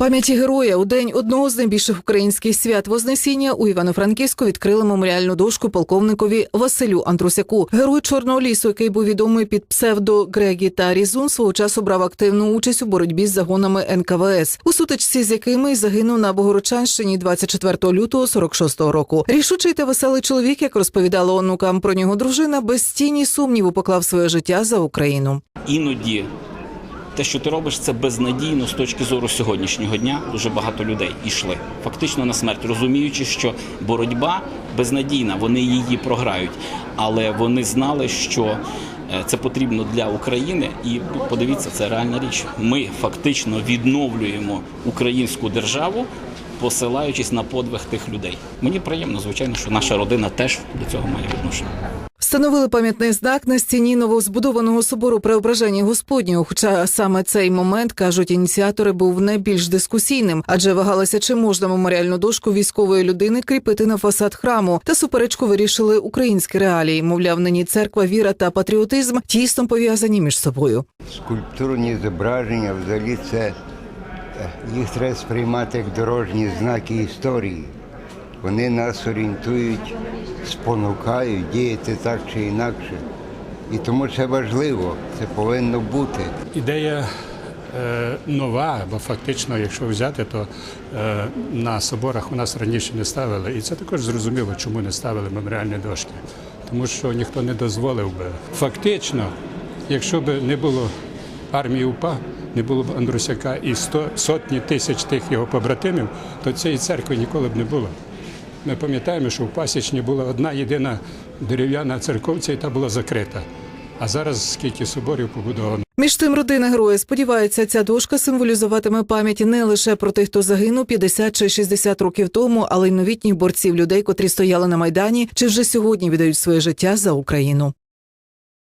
Пам'яті героя у день одного з найбільших українських свят Вознесіння у Івано-Франківську відкрили меморіальну дошку полковникові Василю Андрусяку. Герой Чорного лісу, який був відомий під псевдо Грегі та Різун, свого часу брав активну участь у боротьбі з загонами НКВС, у сутичці з якими загинув на Богородчанщині 24 лютого 46-го року. Рішучий та веселий чоловік, як розповідала онукам про нього дружина, без тіні сумніву поклав своє життя за Україну. іноді те, що ти робиш, це безнадійно з точки зору сьогоднішнього дня. Дуже багато людей йшли фактично на смерть, розуміючи, що боротьба безнадійна, вони її програють. Але вони знали, що е, це потрібно для України, і подивіться, це реальна річ. Ми фактично відновлюємо українську державу. Посилаючись на подвиг тих людей, мені приємно, звичайно, що наша родина теж до цього має відношення. Встановили пам'ятний знак на стіні новозбудованого собору Преображення Господнього. Хоча саме цей момент кажуть ініціатори був найбільш дискусійним, адже вагалися, чи можна меморіальну дошку військової людини кріпити на фасад храму. Та суперечку вирішили українські реалії. Мовляв, нині церква, віра та патріотизм тісно пов'язані між собою. скульптурні зображення, взагалі це е, їх треба сприймати як дорожні знаки історії. Вони нас орієнтують, спонукають діяти так чи інакше. І тому це важливо, це повинно бути. Ідея е, нова, бо фактично, якщо взяти, то е, на соборах у нас раніше не ставили. І це також зрозуміло, чому не ставили меморіальні дошки. Тому що ніхто не дозволив би. Фактично, якщо б не було армії УПА, не було б Андрусяка і сто, сотні тисяч тих його побратимів, то цієї церкви ніколи б не було. Ми пам'ятаємо, що в Пасічні була одна єдина дерев'яна церковця, і та була закрита. А зараз скільки соборів побудовано. Між тим, родина героя сподівається, ця дошка символізуватиме пам'ять не лише про тих, хто загинув 50 чи 60 років тому, але й новітніх борців людей, котрі стояли на майдані, чи вже сьогодні віддають своє життя за Україну.